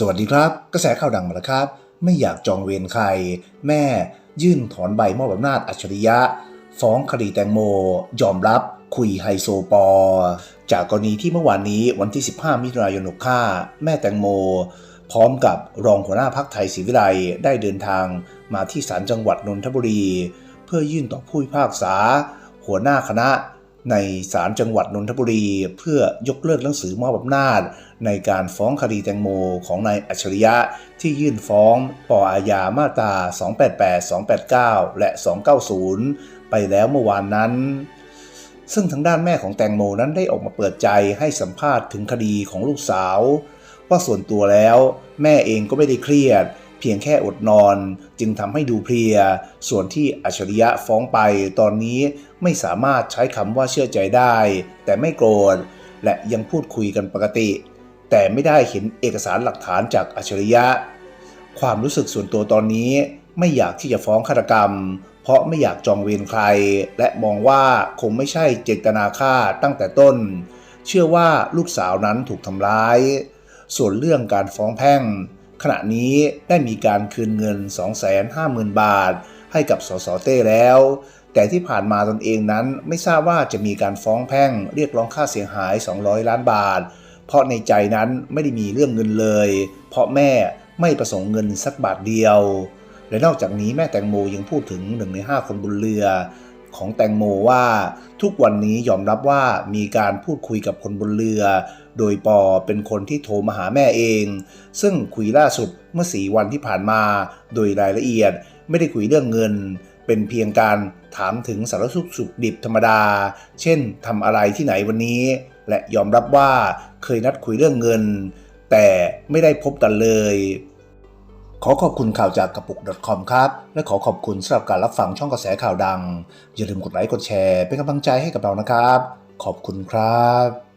สวัสดีครับ กระแสข่าวดังมาแล้วครับ ไม่อยากจองเวรใคร แม่ยื่นถอนใบมอบอำนาจอัจฉริยะ ฟ้องคดีแตงโม ยอมรับคุยไฮโซปอ จากกรณีที่เมื่อวานนี้วันที่ 15 มิถุนายน65แม่แตงโม พร้อมกับรองหัวหน้าพักไทยศรีวิไลได้เดินทางมาที่ศาลจังหวัดนนทบุรี เพื่อยื่นต่อผู้พิพากษา หัวหน้าคณะ ในศาลจังหวัดนนทบุรี เพื่อยกเลิกหนังสือมอบอำนาจ ในการฟ้องคดีแตงโมของนายอัจฉริยะ ที่ยื่นฟ้องปออาญามาตรา 288 289 และ 290 ไปแล้วเมื่อวานนั้น ซึ่งทางด้านแม่ของแตงโมนั้นได้ออกมาเปิดใจให้สัมภาษณ์ถึงคดีของลูกสาว ว่าส่วนตัวแล้ว แม่เองก็ไม่ได้เครียด เพียงแค่อดนอนจึงทำให้ดูเพลีย ส่วนที่อัจฉริยะฟ้องไปตอนนี้ไม่สามารถใช้คำว่าเชื่อใจได้ แต่ไม่โกรธและยังพูดคุยกันปกติ แต่ไม่ได้เห็นเอกสารหลักฐานจากอัจฉริยะ ความรู้สึกส่วนตัวตอนนี้ไม่อยากที่จะฟ้องฆาตกรรม เพราะไม่อยากจองเวรใคร และมองว่าคงไม่ใช่เจตนาฆ่าตั้งแต่ต้น เชื่อว่าลูกสาวนั้นถูกทำร้าย ส่วนเรื่องการฟ้องแพ่ง ขณะนี้ได้มีการคืนเงิน 250,000 บาท ให้กับสสเต้แล้ว แต่ที่ผ่านมาตนเองนั้นไม่ทราบว่าจะมีการฟ้องแพ่งเรียกร้องค่าเสียหาย 200 ล้านบาท เพราะในใจนั้นไม่ได้มีเรื่องเงินเลย เพราะแม่ไม่ประสงค์เงินสักบาทเดียว และนอกจากนี้แม่แตงโมยังพูดถึงหนึ่งในห้าคนบนเรือ ของแตงโมว่า ทุกวันนี้ยอมรับว่ามีการพูดคุยกับคนบนเรือ โดยปอเป็นคนที่โทรมาหาแม่เอง ซึ่งคุยล่าสุดเมื่อสีวันที่ผ่านมา โดยรายละเอียดไม่ได้คุยเรื่องเงิน เป็นเพียงการถามถึงสารสุขสุขดิบธรรมดา เช่นทำอะไรที่ไหนวันนี้ และยอมรับว่าเคยนัดคุยเรื่องเงิน แต่ไม่ได้พบกันเลย ขอขอบคุณข่าวจากกระปุก .com ครับ และขอขอบคุณสำหรับการรับฟังช่องกระแสข่าวดัง อย่าลืมกดไลค์กดแชร์ เป็นกำลังใจให้กับเรานะครับ ขอบคุณครับ